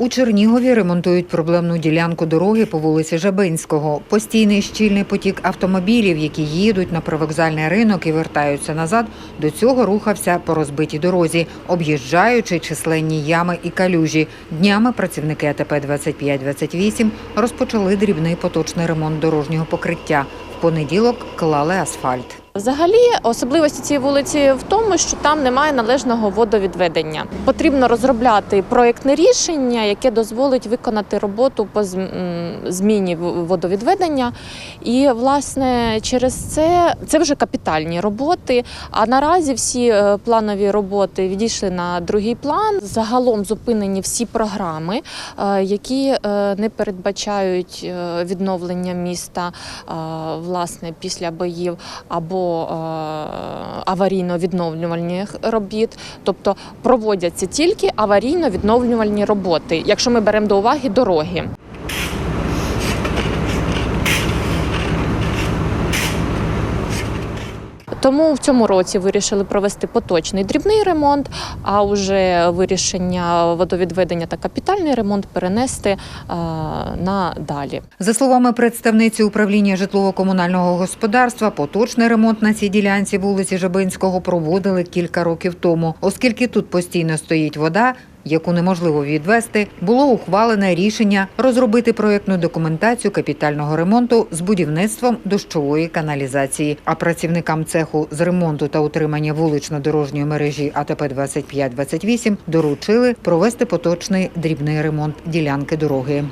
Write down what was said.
У Чернігові ремонтують проблемну ділянку дороги по вулиці Жабинського. Постійний щільний потік автомобілів, які їдуть на привокзальний ринок і вертаються назад, до цього рухався по розбитій дорозі, об'їжджаючи численні ями і калюжі. Днями працівники АТП 2528 розпочали дрібний поточний ремонт дорожнього покриття. В понеділок клали асфальт. Взагалі, особливості цієї вулиці в тому, що там немає належного водовідведення. Потрібно розробляти проєктне рішення, яке дозволить виконати роботу по зміні водовідведення. І власне через це це вже капітальні роботи. А наразі всі е, планові роботи відійшли на другий план. Загалом зупинені всі програми, е, які е, не передбачають відновлення міста власне після боїв або е, аварійно-відновлювальних робіт, тобто проводяться тільки аварійно-відновлювальні роботи, якщо ми беремо до уваги дороги. Тому в цьому році вирішили провести поточний дрібний ремонт, а вже вирішення водовідведення та капітальний ремонт перенести е, на далі. За словами представниці управління житлово-комунального господарства, поточний ремонт на цій ділянці вулиці Жабинського проводили кілька років тому, оскільки тут постійно стоїть вода. Яку неможливо відвести, було ухвалене рішення розробити проєктну документацію капітального ремонту з будівництвом дощової каналізації. А працівникам цеху з ремонту та утримання вулично-дорожньої мережі АТП 2528 доручили провести поточний дрібний ремонт ділянки дороги.